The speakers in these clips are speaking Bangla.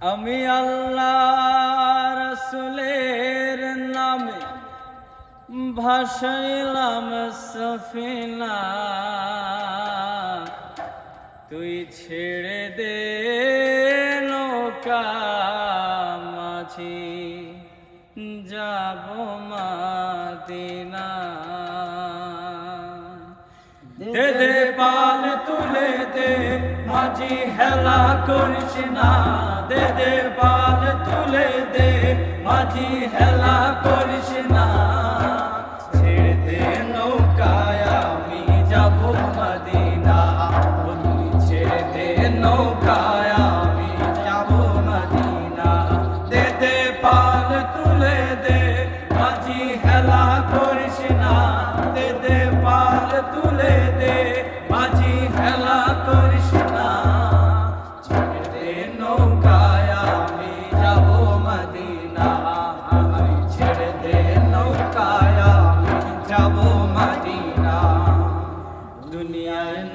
আমি আল্লাহ রসুলের নামে ভাসাইলাম সফিনা। তুই ছেড়ে দে নৌকা মাঝি, যাব মাদিনা। দে দে দে মাঝি হেলা করিস না। দে দে পাল তুলে দে। মাঝি হেলা করিস না। নৌকায় আমি যাব মদিনা। তুই ছেড়ে দে নৌকায় আমি যাব মদিনা। দে দে পাল তুলে দে। মাঝি হেলা করিস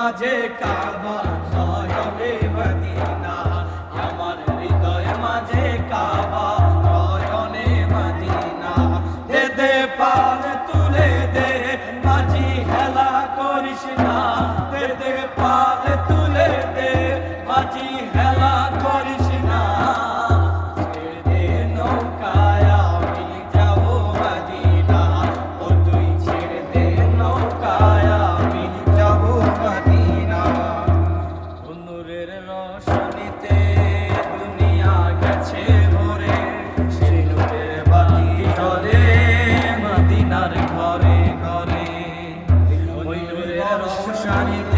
মাঝে কাবা নয়নে মদিনা আমার হৃদয় মাঝে কাবা নয়নে মদিনা। দে দে পার তুলে Hari.